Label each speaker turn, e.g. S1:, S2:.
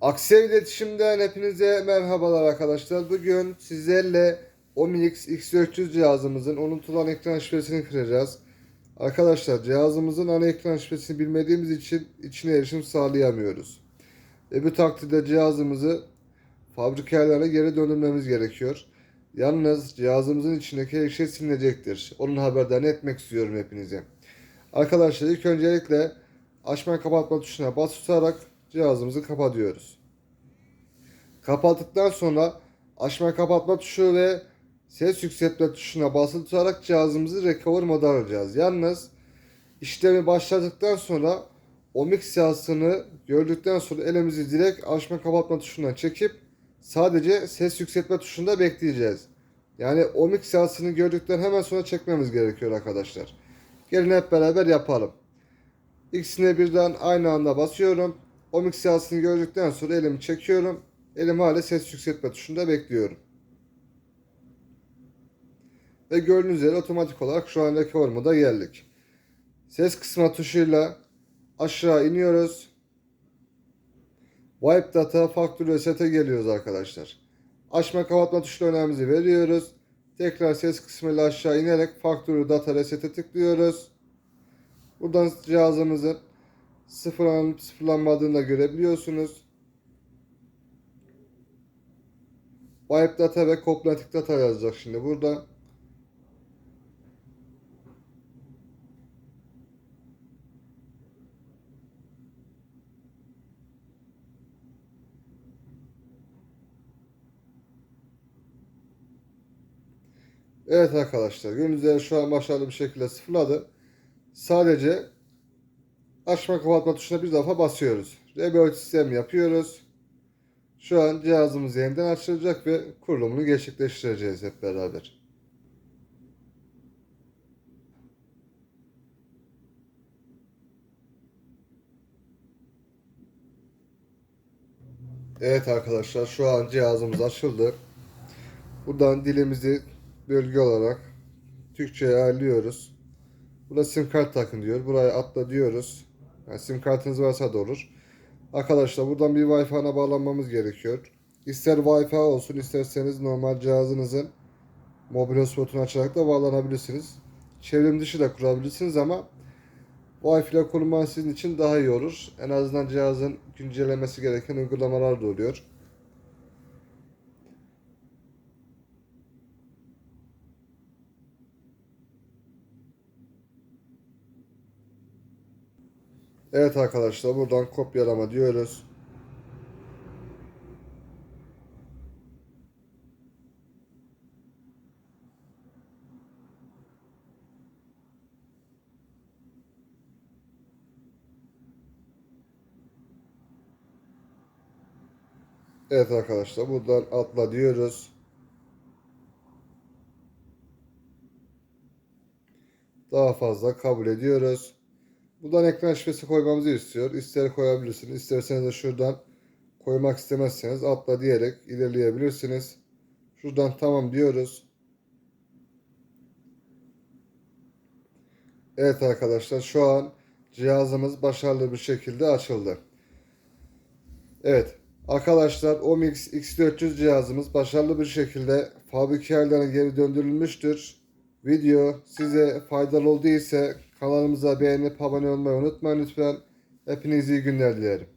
S1: Aksiye iletişimden hepinize merhabalar arkadaşlar. Bugün sizlerle Omnix X400 cihazımızın unutulan ekran şifresini kıracağız. Arkadaşlar cihazımızın ana ekran şifresini bilmediğimiz için içine erişim sağlayamıyoruz. Ve bu takdirde cihazımızı fabrika ayarlarına geri döndürmemiz gerekiyor. Yalnız cihazımızın içindeki her şey silinecektir. Onun haberlerini etmek istiyorum hepinize. Arkadaşlar ilk öncelikle açma kapatma tuşuna bas tutarak cihazımızı kapatıyoruz. Kapattıktan sonra açma kapatma tuşu ve ses yükseltme tuşuna basılı tutarak cihazımızı recover moda alacağız. Yalnız işlemi başladıktan sonra o mix cihazını gördükten sonra elimizi direkt açma kapatma tuşundan çekip sadece ses yükseltme tuşunda bekleyeceğiz. Yani o mix cihazını gördükten hemen sonra çekmemiz gerekiyor arkadaşlar. Gelin hep beraber yapalım. İkisine birden aynı anda basıyorum. O mix cihazını gördükten sonra elimi çekiyorum. Elim hala ses yükseltme tuşunda bekliyorum. Ve gördüğünüz üzere otomatik olarak şu an recover moda geldik. Ses kısma tuşuyla aşağı iniyoruz. Wipe data faktör resete geliyoruz arkadaşlar. Açma kapatma tuşuna önemimizi veriyoruz. Tekrar ses kısmıyla aşağı inerek faktörü data resete tıklıyoruz. Buradan cihazımızın sıfırlanıp sıfırlanmadığını da görebiliyorsunuz. Wipe data ve Coplatic data yazacak şimdi burada. Evet arkadaşlar üzere şu an başarılı bir şekilde sıfırladı. Sadece açma kapatma tuşuna bir defa basıyoruz. Reboot sistem yapıyoruz. Şu an cihazımız yeniden açılacak ve kurulumunu gerçekleştireceğiz hep beraber. Evet arkadaşlar şu an cihazımız açıldı. Buradan dilimizi bölge olarak Türkçe'ye ayarlıyoruz. Burada sim kart takın diyor. Buraya atla diyoruz. Yani sim kartınız varsa da olur. Arkadaşlar buradan bir Wi-Fi'ne bağlanmamız gerekiyor. İster Wi-Fi olsun isterseniz normal cihazınızın mobil hotspotunu açarak da bağlanabilirsiniz. Çevrim dışı da kurabilirsiniz ama Wi-Fi ile kurulman sizin için daha iyi olur. En azından cihazın güncellemesi gereken uygulamalar da oluyor. Evet arkadaşlar buradan kopyalama diyoruz. Evet arkadaşlar buradan atla diyoruz. Daha fazla kabul ediyoruz. Buradan ekran şifresi koymamızı istiyor. İster koyabilirsiniz. İsterseniz de şuradan koymak istemezseniz atla diyerek ilerleyebilirsiniz. Şuradan tamam diyoruz. Evet arkadaşlar şu an cihazımız başarılı bir şekilde açıldı. Evet arkadaşlar Omix X400 cihazımız başarılı bir şekilde fabrika geri döndürülmüştür. Video size faydalı olduysa kanalımıza beğenip abone olmayı unutmayın lütfen. Hepinize iyi günler dilerim.